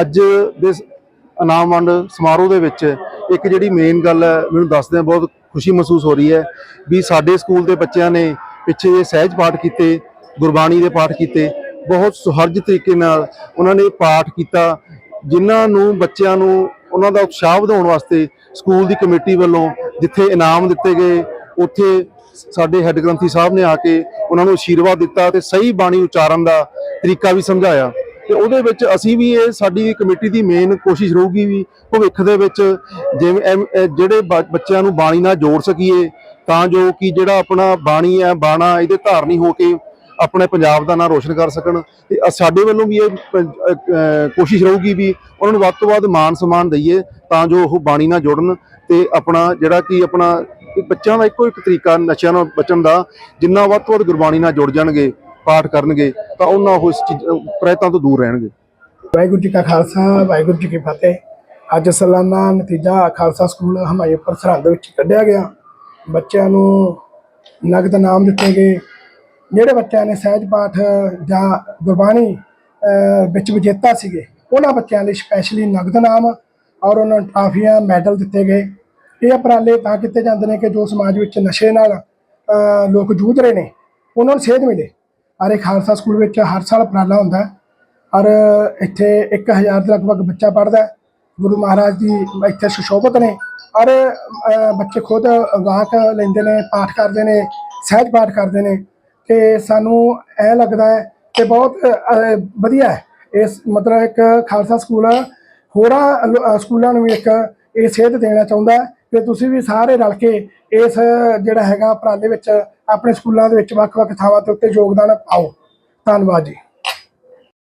ਅੱਜ ਦੇ ਇਨਾਮ ਵੰਡ ਸਮਾਰੋਹ ਦੇ ਵਿੱਚ ਇੱਕ ਜਿਹੜੀ ਮੇਨ ਗੱਲ ਹੈ, ਮੈਨੂੰ ਦੱਸਦਿਆਂ ਬਹੁਤ ਖੁਸ਼ੀ ਮਹਿਸੂਸ ਹੋ ਰਹੀ ਹੈ ਵੀ ਸਾਡੇ ਸਕੂਲ ਦੇ ਬੱਚਿਆਂ ਨੇ ਪਿੱਛੇ ਜੇ ਸਹਿਜ ਪਾਠ ਕੀਤੇ, ਗੁਰਬਾਣੀ ਦੇ ਪਾਠ ਕੀਤੇ, ਬਹੁਤ ਸੁਹਰਜ ਤਰੀਕੇ ਨਾਲ ਉਹਨਾਂ ਨੇ ਪਾਠ ਕੀਤਾ, ਜਿਨ੍ਹਾਂ ਨੂੰ ਬੱਚਿਆਂ ਨੂੰ ਉਹਨਾਂ ਦਾ ਉਤਸ਼ਾਹ ਵਧਾਉਣ ਵਾਸਤੇ ਸਕੂਲ ਦੀ ਕਮੇਟੀ ਵੱਲੋਂ ਜਿੱਥੇ ਇਨਾਮ ਦਿੱਤੇ ਗਏ, ਉੱਥੇ ਸਾਡੇ ਹੈੱਡ ਗ੍ਰੰਥੀ ਸਾਹਿਬ ਨੇ ਆ ਕੇ ਉਹਨਾਂ ਨੂੰ ਅਸ਼ੀਰਵਾਦ ਦਿੱਤਾ ਤੇ ਸਹੀ ਬਾਣੀ ਉਚਾਰਨ ਦਾ ਤਰੀਕਾ ਵੀ ਸਮਝਾਇਆ। ਤੇ ਉਹਦੇ ਵਿੱਚ ਅਸੀਂ ਵੀ ਇਹ ਸਾਡੀ ਕਮੇਟੀ ਦੀ ਮੇਨ ਕੋਸ਼ਿਸ਼ ਰਹੂਗੀ ਵੀ ਭਵਿੱਖ ਦੇ ਵਿੱਚ ਜਿਵੇਂ ਐਮ- ਜਿਹੜੇ ਬ- ਬੱਚਿਆਂ ਨੂੰ ਬਾਣੀ ਨਾਲ ਜੋੜ ਸਕੀਏ, ਤਾਂ ਜੋ ਕਿ ਜਿਹੜਾ ਆਪਣਾ ਬਾਣੀ ਹੈ, ਬਾਣਾ ਇਹਦੇ ਧਾਰਨੀ ਹੋ ਕੇ ਆਪਣੇ ਪੰਜਾਬ ਦਾ ਨਾਂ ਰੋਸ਼ਨ ਕਰ ਸਕਣ। ਤੇ ਸਾਡੇ ਵੱਲੋਂ ਵੀ ਇਹ ਕੋਸ਼ਿਸ਼ ਰਹੂਗੀ ਵੀ ਉਹਨਾਂ ਨੂੰ ਵੱਧ ਤੋਂ ਵੱਧ ਮਾਨ ਸਨਮਾਨ ਦਈਏ, ਤਾਂ ਜੋ ਉਹ ਬਾਣੀ ਨਾਲ ਜੁੜਨ ਤੇ ਆਪਣਾ ਜਿਹੜਾ ਕਿ ਆਪਣਾ ਬੱਚਿਆਂ ਦਾ ਇੱਕੋ ਇੱਕ ਤਰੀਕਾ ਨਸ਼ਿਆਂ ਨਾਲ ਬਚਣ ਦਾ, ਜਿੰਨਾ ਵੱਧ ਤੋਂ ਵੱਧ ਗੁਰਬਾਣੀ ਨਾਲ ਜੁੜ ਜਾਣਗੇ। ਪਾਠ ਕਰਨਗੇ, ਤਾਂ ਉਹਨਾਂ ਉਹ ਇਸ ਚੀਜ਼ ਤੋਂ ਦੂਰ ਰਹਿਣਗੇ। ਵਾਹਿਗੁਰੂ ਜੀ ਕਾ ਖਾਲਸਾ, ਵਾਹਿਗੁਰੂ ਜੀ ਕੀ ਫਤਿਹ। ਅੱਜ ਸਾਲਾਨਾ ਨਤੀਜਾ ਖਾਲਸਾ ਸਕੂਲ ਹਮਾਇਤਪੁਰ ਸਰਹੰਦ ਵਿੱਚ ਕੱਢਿਆ ਗਿਆ। ਬੱਚਿਆਂ ਨੂੰ ਨਗਦ ਨਾਮ ਦਿੱਤੇ ਗਏ। ਜਿਹੜੇ ਬੱਚਿਆਂ ਨੇ ਸਹਿਜ ਪਾਠ ਜਾਂ ਗੁਰਬਾਣੀ ਵਿੱਚ ਵਿਜੇਤਾ ਸੀਗੇ, ਉਹਨਾਂ ਬੱਚਿਆਂ ਲਈ ਸਪੈਸ਼ਲੀ ਨਗਦ ਨਾਮ ਔਰ ਉਹਨਾਂ ਨੂੰ ਟਰਾਫੀਆਂ, ਮੈਡਲ ਦਿੱਤੇ ਗਏ। ਇਹ ਉਪਰਾਲੇ ਤਾਂ ਕੀਤੇ ਜਾਂਦੇ ਨੇ ਕਿ ਜੋ ਸਮਾਜ ਵਿੱਚ ਨਸ਼ੇ ਨਾਲ ਲੋਕ ਜੂਝ ਰਹੇ ਨੇ, ਉਹਨਾਂ ਨੂੰ ਸੇਧ ਮਿਲੇ। ਔਰ ਇਹ ਖਾਲਸਾ ਸਕੂਲ ਵਿੱਚ ਹਰ ਸਾਲ ਉਪਰਾਲਾ ਹੁੰਦਾ ਹੈ। ਔਰ ਇੱਥੇ 1000 ਦੇ ਲਗਭਗ ਬੱਚਾ ਪੜਦਾ ਹੈ। ਗੁਰੂ ਮਹਾਰਾਜ ਦੀ ਇੱਥੇ ਸੁਸ਼ੋਭਿਤ ਨੇ। ਔਰ ਬੱਚੇ ਖੁਦ ਗਾਹਕ ਲੈਂਦੇ ਨੇ, ਪਾਠ ਕਰਦੇ ਨੇ, ਸਹਿਜ ਪਾਠ ਕਰਦੇ ਨੇ। ਤੇ ਸਾਨੂੰ ਐ ਲੱਗਦਾ ਹੈ ਕਿ ਬਹੁਤ ਵਧੀਆ ਹੈ। ਇਸ ਮਤਲਬ ਇੱਕ ਖਾਲਸਾ ਸਕੂਲ ਹੋਰਾਂ ਲੋ- ਸਕੂਲਾਂ ਨੂੰ ਵੀ ਇੱਕ ਇਹ ਸੇਧ ਦੇਣਾ ਚਾਹੁੰਦਾ ਹੈ ਕਿ ਤੁਸੀਂ ਵੀ ਸਾਰੇ ਰਲ ਕੇ ਇਸ ਜਿਹੜਾ ਹੈਗਾ ਉਪਰਾਲੇ ਵਿੱਚ ਆਪਣੇ ਸਕੂਲਾਂ ਦੇ ਵਿੱਚ ਵੱਖ-ਵੱਖ ਥਾਵਾਂ ਤੇ ਉੱਤੇ ਯੋਗਦਾਨ ਪਾਓ। ਧੰਨਵਾਦ ਜੀ।